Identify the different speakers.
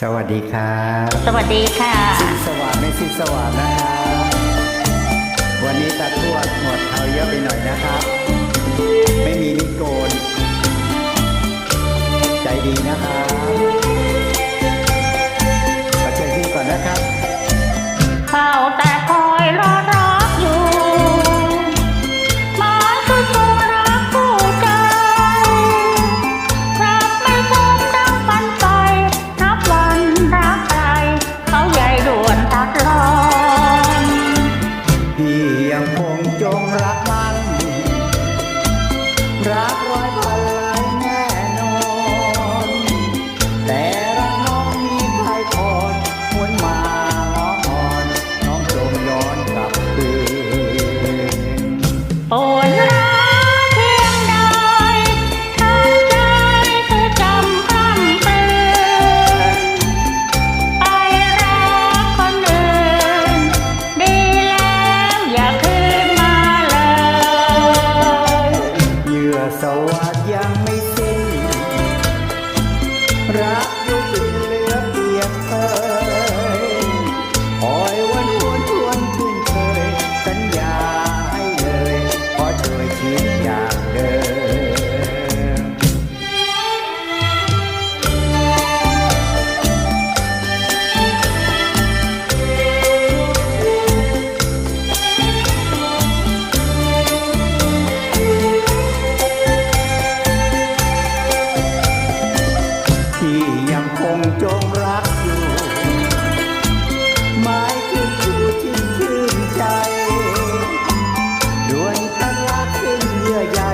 Speaker 1: สวัสดีครับ
Speaker 2: สวัสดีค่ะ
Speaker 1: สินสว่างไสิสวัสดีนะครับวันนี้ตาทวดหมดเขาเยอะไปหน่อยนะครับ ไม่มีนิโกน ใจดีนะครับ งจงรั
Speaker 2: กอยู่หมายคือคู่ที่ชื่นใจดว
Speaker 1: งตะลั
Speaker 2: กขึ้นเยื่
Speaker 1: อใหญ่